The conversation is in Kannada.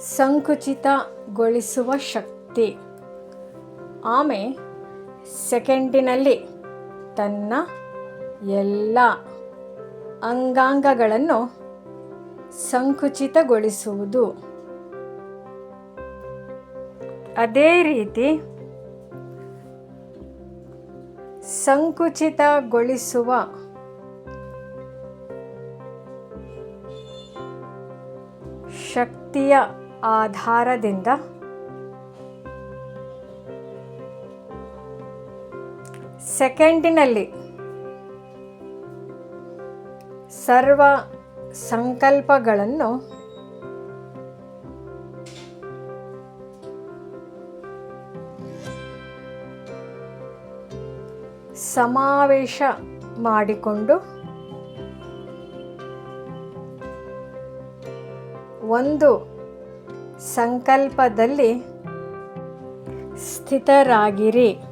ಸಂಕುಚಿತಗೊಳಿಸುವ ಶಕ್ತಿ. ಆಮೆ ಸೆಕೆಂಡಿನಲ್ಲಿ ತನ್ನ ಎಲ್ಲ ಅಂಗಾಂಗಗಳನ್ನು ಸಂಕುಚಿತಗೊಳಿಸುವುದು. ಅದೇ ರೀತಿ ಸಂಕುಚಿತಗೊಳಿಸುವ ಶಕ್ತಿಯ ಆಧಾರದಿಂದ. ಸೆಕೆಂಡಿನಲ್ಲಿ ಸರ್ವ ಸಂಕಲ್ಪಗಳನ್ನು ಸಮಾವೇಶ ಮಾಡಿಕೊಂಡು ಒಂದು ಸಂಕಲ್ಪದಲ್ಲಿ ಸ್ಥಿತರಾಗಿರಿ.